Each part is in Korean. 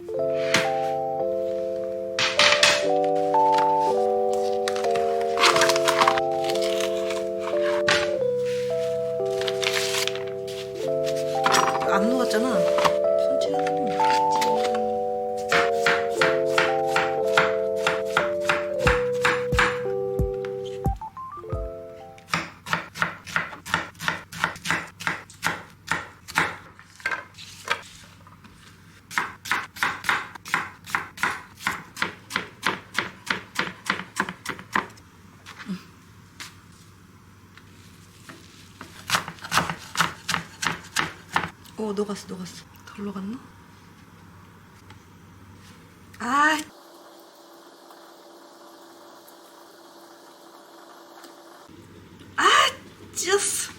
안 어 녹았어 녹았어 덜 녹았나? 아 아, 찢었어.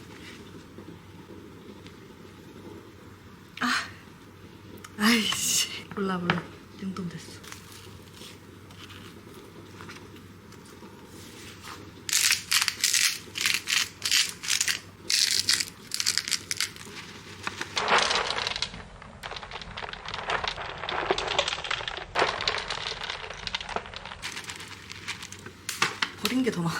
아, 아이씨, 몰라, 몰라. 냉동 됐어. 버린 게 더 많아.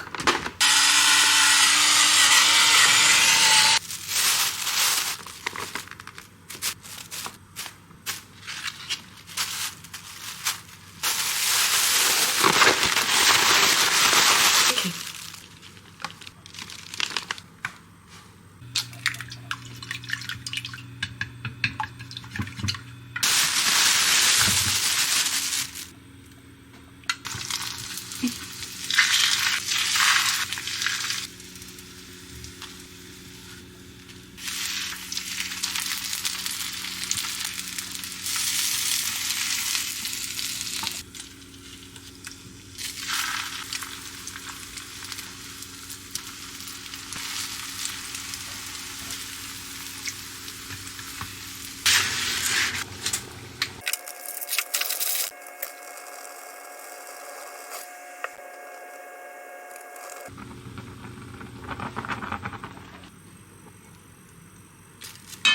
오케이.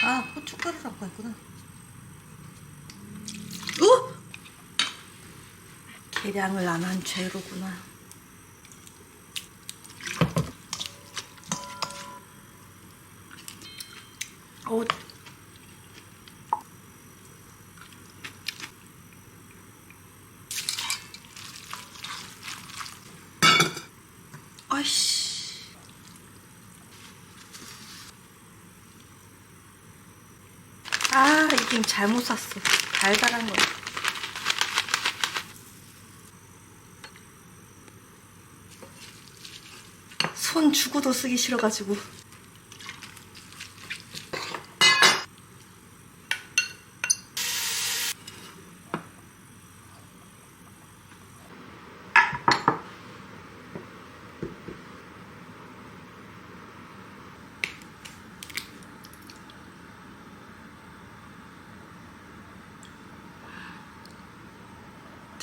아, 고춧가루라고 했구나. 어? 계량을 안 한 죄로구나. 어, 아이씨. 아, 이게 잘못 샀어. 달달한 거. 손 주고도 쓰기 싫어가지고.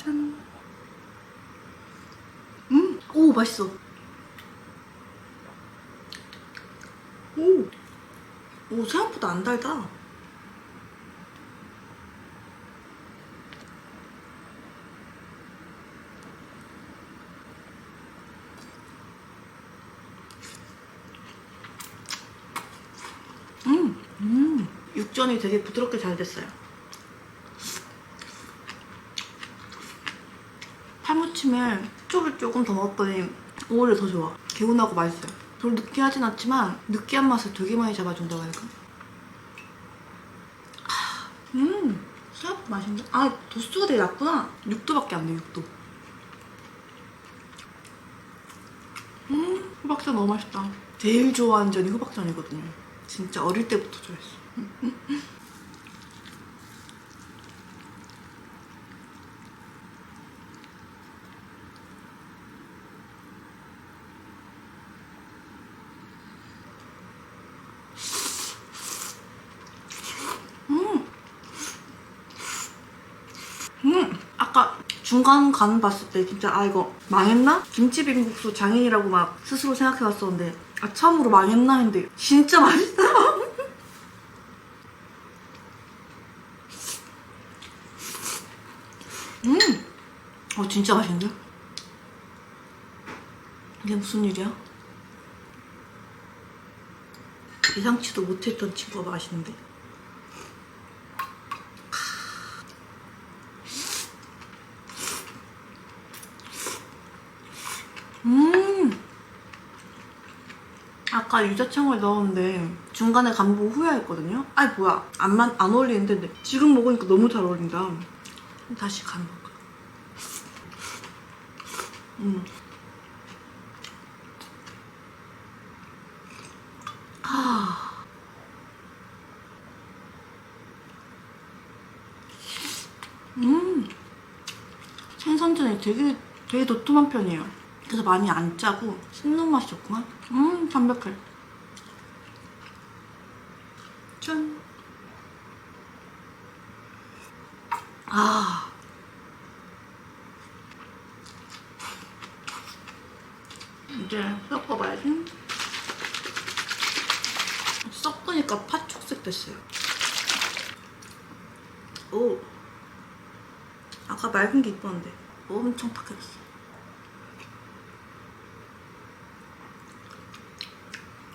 짠. 음, 오, 맛있어. 오, 오, 생각보다 안 달다. 음, 음, 육전이 되게 부드럽게 잘 됐어요. 파무침 에 쪽을 조금 더 먹었더니 오히려 더 좋아. 개운하고 맛있어요. 별로 느끼하진 않지만 느끼한 맛을 되게 많이 잡아준다고? 아, 음, 생각보다 맛있는데? 아, 도수가 되게 낮구나. 6도밖에 안 돼, 6도. 음, 호박전 너무 맛있다. 제일 좋아하는 전이 호박전이거든요. 진짜 어릴 때부터 좋아했어. 음, 아까 중간 간 봤을 때 진짜 아 이거 망했나? 김치 비빔국수 장인이라고 막 스스로 생각해봤었는데 아 참으로 망했나 했는데 진짜 맛있다. 음! 어, 진짜 맛있는데? 이게 무슨 일이야? 예상치도 못했던 친구가 맛있는데? 음! 아까 유자청을 넣었는데 중간에 간보 후회했거든요? 아이 뭐야 안, 만, 안 어울리는데 지금 먹으니까 너무 잘 어울린다 다시 간 볼까 음. 아. 음. 생선전이 되게 되게 도톰한 편이에요. 그래서 많이 안 짜고 씹는 맛이 좋구만. 음, 담백해. 짠. 아. 이제 섞어봐야지. 섞으니까 팥죽색 됐어요. 오. 아까 맑은 게 이뻤는데 엄청 탁해졌어.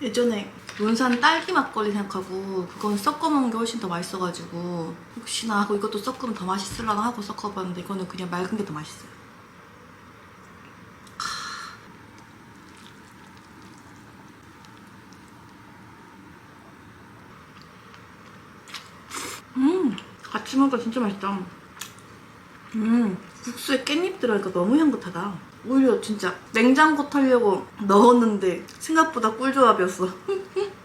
예전에 논산 딸기 막걸리 생각하고 그건 섞어 먹는 게 훨씬 더 맛있어가지고 혹시나 하고 이것도 섞으면 더 맛있을라나 하고 섞어봤는데 이거는 그냥 맑은 게 더 맛있어요. 음, 같이 먹으니까 진짜 맛있다. 음, 국수에 깻잎 들어가니까 너무 향긋하다. 오히려 진짜 냉장고 털려고 넣었는데 생각보다 꿀조합이었어.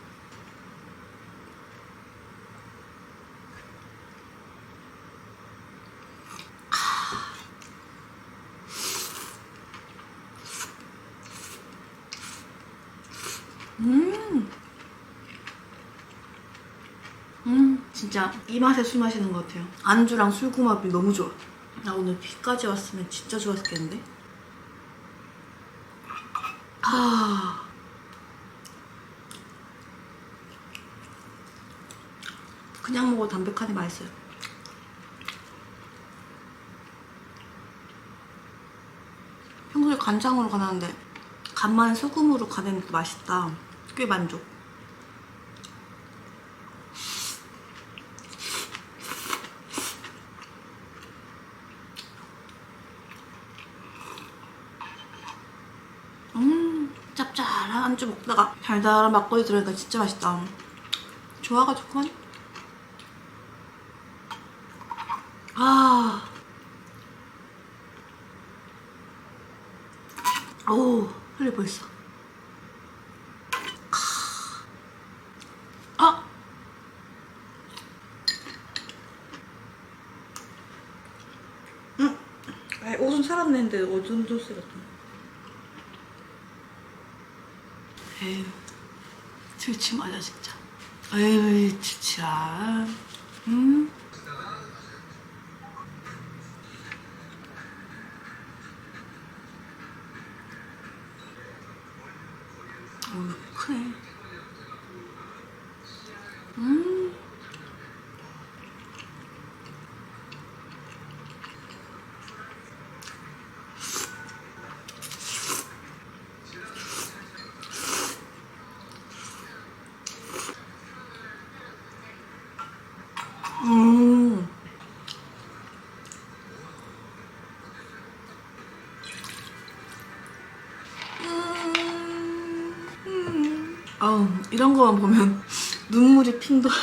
음. 음, 진짜 이 맛에 술 마시는 것 같아요. 안주랑 술궁합이 너무 좋아. 나 오늘 비까지 왔으면 진짜 좋았겠는데? 아. 그냥 먹어도 담백하니 맛있어요. 평소에 간장으로 가는데 간만 소금으로 가는 게 맛있다. 꽤 만족. 음, 짭짤한 안주 먹다가 달달한 막걸리 들어니까 진짜 맛있다. 좋아가지고. 아. 오, 흘릴 뻔했어. 아! 응. 아이, 옷은 살았는데 어두운 소스 같은 에휴, 질치마자 진짜. 에휴, 지치야. 음. 어. 음. 음. 아우, 이런 거만 보면 눈물이 핑 돌아.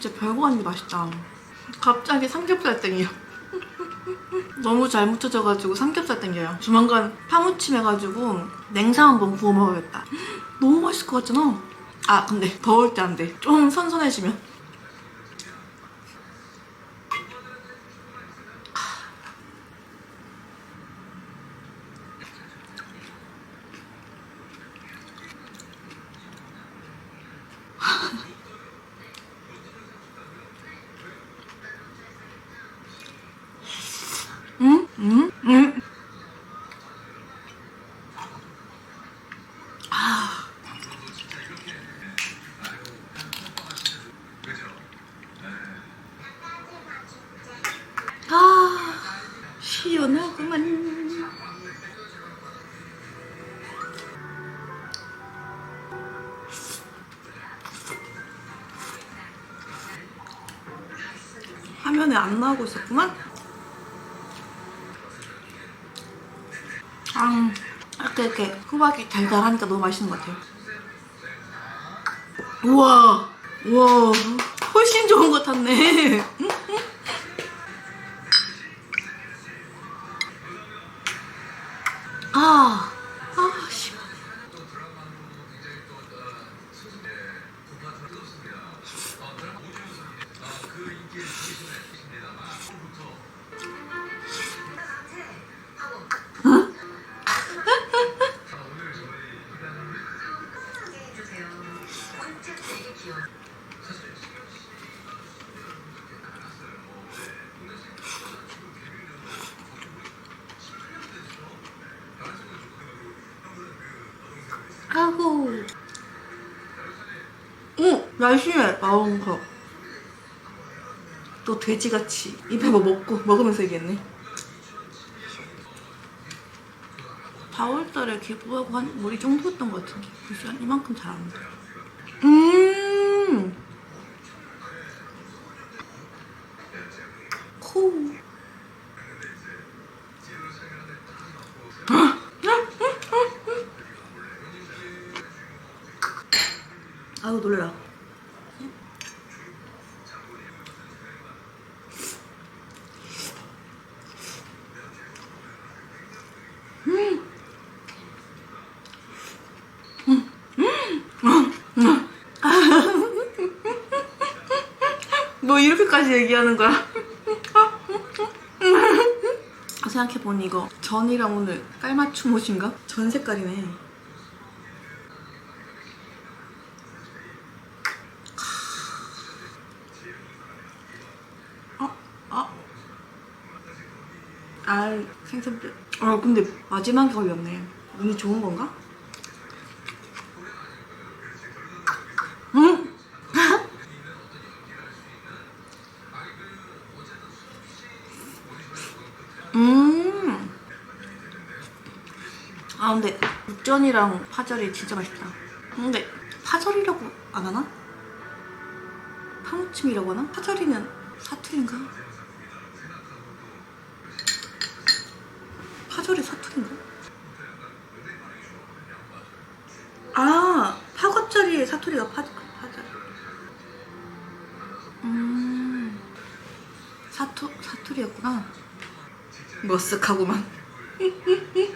진짜 별거 아닌데 맛있다. 갑자기 삼겹살 땡겨. 너무 잘 묻혀져가지고 삼겹살 땡겨요. 조만간 파무침 해가지고 냉삼 한번 구워 먹어야겠다. 너무 맛있을 것 같잖아. 아 근데 더울 때 안 돼. 좀 선선해지면. 시원하구만. 화면에 안 나오고 있었구만. 아 이렇게 이렇게 호박이 달달하니까 너무 맛있는 것 같아요. 우와 우와 훨씬 좋은 것 같네. 아, 아, 씨. 아후. 오, 날씬해, 나온 거. 또 돼지같이 입에 뭐 먹고, 먹으면서 얘기했네. 4월달에 기부하고 한, 뭐이 정도였던 것 같은데. 글쎄, 한 이만큼 잘 안 돼. 음! 코. 아유, 놀라. 뭐 이렇게까지 얘기하는 거야? 생각해보니 이거 전이랑 오늘 깔맞춤 옷인가? 전 색깔이네. 어? 어? 아, 생선뼈. 아, 근데 마지막에 걸렸네. 운이 좋은 건가? 응? 음. 아, 근데 육전이랑 파절이 진짜 맛있다. 근데 파절이라고 안 하나? 파무침이라고 하나? 파절이는 사투리인가? 파절이 사투리인가? 아, 파겉절이의 사투리가 파, 파절. 음, 사투, 사투리였구나. 머쓱하구만.